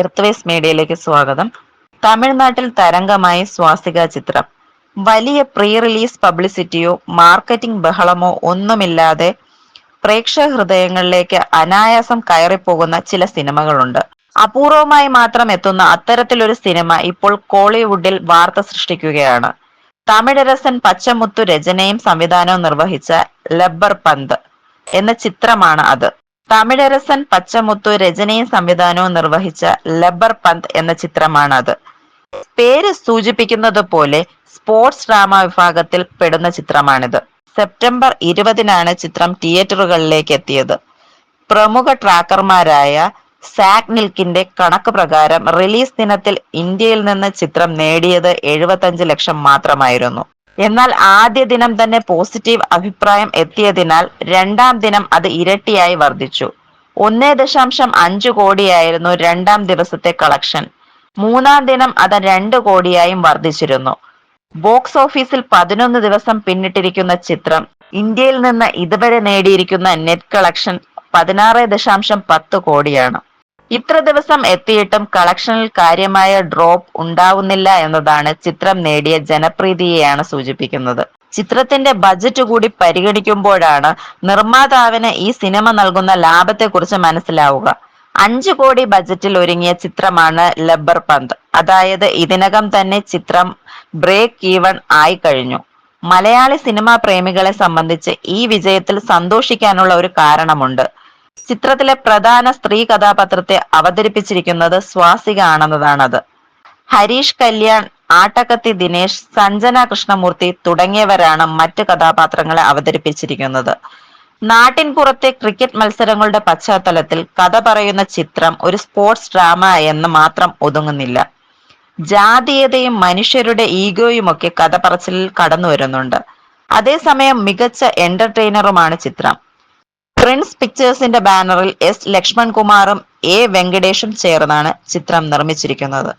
Earthways മീഡിയയിലേക്ക് സ്വാഗതം. തമിഴ്നാട്ടിൽ തരംഗമായി സ്വാസ്തിക ചിത്രം. വലിയ പ്രീ റിലീസ് പബ്ലിസിറ്റിയോ മാർക്കറ്റിംഗ് ബഹളമോ ഒന്നുമില്ലാതെ പ്രേക്ഷക ഹൃദയങ്ങളിലേക്ക് അനായാസം കയറിപ്പോകുന്ന ചില സിനിമകളുണ്ട്. അപൂർവമായി മാത്രം എത്തുന്ന അത്തരത്തിലൊരു സിനിമ ഇപ്പോൾ കോളിവുഡിൽ വാർത്ത സൃഷ്ടിക്കുകയാണ്. തമിഴരസൻ പച്ചമുത്തു രചനയും സംവിധാനവും നിർവഹിച്ച ലബ്ബർ പന്ത് എന്ന ചിത്രമാണ് അത്. തമിഴരസൻ പച്ചമുത്തു രചനയും സംവിധാനവും നിർവഹിച്ച ലബ്ബർ പന്ത് എന്ന ചിത്രമാണത്. പേര് സൂചിപ്പിക്കുന്നത് പോലെ സ്പോർട്സ് ഡ്രാമ വിഭാഗത്തിൽ പെടുന്ന ചിത്രമാണിത്. സെപ്റ്റംബർ ഇരുപതിനാണ് ചിത്രം തിയേറ്ററുകളിലേക്ക് എത്തിയത്. പ്രമുഖ ട്രാക്കർമാരായ സാക് നിൽക്കിന്റെ കണക്ക് പ്രകാരം റിലീസ് ദിനത്തിൽ ഇന്ത്യയിൽ നിന്ന് ചിത്രം നേടിയത് എഴുപത്തഞ്ച് ലക്ഷം മാത്രമായിരുന്നു. എന്നാൽ ആദ്യ ദിനം തന്നെ പോസിറ്റീവ് അഭിപ്രായം എത്തിയതിനാൽ രണ്ടാം ദിനം അത് ഇരട്ടിയായി വർദ്ധിച്ചു. ഒന്നേ ദശാംശം അഞ്ച് കോടിയായിരുന്നു രണ്ടാം ദിവസത്തെ കളക്ഷൻ മൂന്നാം ദിനം അത് രണ്ട് കോടിയായും വർദ്ധിച്ചിരുന്നു. ബോക്സ് ഓഫീസിൽ പതിനൊന്ന് ദിവസം പിന്നിട്ടിരിക്കുന്ന ചിത്രം ഇന്ത്യയിൽ നിന്ന് ഇതുവരെ നേടിയിരിക്കുന്ന നെറ്റ് കളക്ഷൻ പതിനാറ് ദശാംശം പത്ത് കോടിയാണ്. ഇത്ര ദിവസം എത്തിയിട്ടും കളക്ഷനിൽ കാര്യമായ ഡ്രോപ്പ് ഉണ്ടാവുന്നില്ല എന്നതാണ് ചിത്രം നേടിയ ജനപ്രീതിയെയാണ് സൂചിപ്പിക്കുന്നത്. ചിത്രത്തിന്റെ ബജറ്റ് കൂടി പരിഗണിക്കുമ്പോഴാണ് നിർമ്മാതാവിന് ഈ സിനിമ നൽകുന്ന ലാഭത്തെക്കുറിച്ച് മനസ്സിലാവുക. അഞ്ചു കോടി ബജറ്റിൽ ഒരുങ്ങിയ ചിത്രമാണ് ലബ്ബർ പന്ത്. അതായത് ഇതിനകം തന്നെ ചിത്രം ബ്രേക്ക് ഈവൺ ആയി കഴിഞ്ഞു. മലയാളി സിനിമാ പ്രേമികളെ സംബന്ധിച്ച് ഈ വിജയത്തിൽ സന്തോഷിക്കാനുള്ള ഒരു കാരണമുണ്ട്. ചിത്രത്തിലെ പ്രധാന സ്ത്രീ കഥാപാത്രത്തെ അവതരിപ്പിച്ചിരിക്കുന്നത് സ്വാസിക ആണെന്നതാണത് ഹരീഷ് കല്യാൺ ആട്ടക്കത്തി ദിനേശ് സഞ്ജന കൃഷ്ണമൂർത്തി തുടങ്ങിയവരാണ് മറ്റ് കഥാപാത്രങ്ങളെ അവതരിപ്പിച്ചിരിക്കുന്നത്. നാട്ടിൻ പുറത്തെ ക്രിക്കറ്റ് മത്സരങ്ങളുടെ പശ്ചാത്തലത്തിൽ കഥ പറയുന്ന ചിത്രം ഒരു സ്പോർട്സ് ഡ്രാമ എന്ന് മാത്രം ഒതുങ്ങുന്നില്ല. ജാതീയതയും മനുഷ്യരുടെ ഈഗോയുമൊക്കെ കഥ പറച്ചിലിൽ കടന്നു വരുന്നുണ്ട് അതേസമയം മികച്ച എന്റർടൈനറുമാണ് ചിത്രം. പ്രിൻസ് പിക്ചേഴ്സിന്റെ ബാനറിൽ എസ് ലക്ഷ്മൺ കുമാറും എ വെങ്കടേഷും ചേർന്നാണ് ചിത്രം നിർമ്മിച്ചിരിക്കുന്നത്.